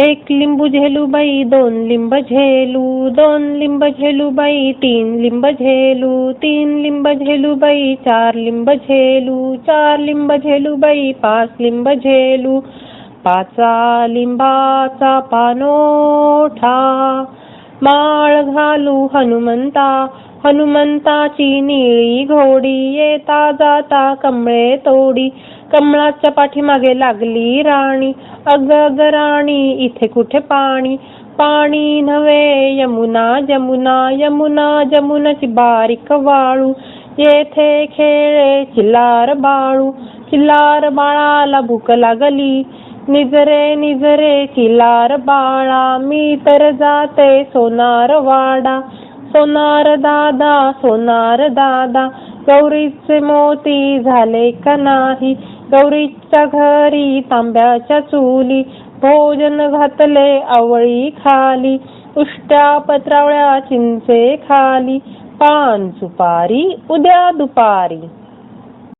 एक लिंबू झेलू बाई दोन लिंब झेलू दोन लिंब झेलू बाई तीन लिंब झेलू तीन लिंब झेलू बाई चार लिंब झेलू चार लिंब झेलू बाई पाच लिंब झेलू पाचा लिंबाचा पानोठा माळ घालू हनुमंता हनुमंताची निळी घोडी येता जाता कमळे तोडी. कमळाच्या पाठीमागे लागली राणी. अग अग राणी इथे कुठे पाणी? पाणी नव्हे यमुना जमुना यमुना जमुनाची बारीक वाळू. येथे खेळे चिल्लार बाळू. चिल्लार बाळाला भूक लागली. निजरे निजरे चिल्लार बाळा. मी तर जाते सोनार वाडा. सोनार दादा सोनार दादा गौरीचे मोती झाले का नाही? गौरीच्या घरी तांब्याच्या चुली भोजन घातले आवळी खाली उष्ट्या पत्रावळ्या चिंचे खाली पान सुपारी उद्या दुपारी.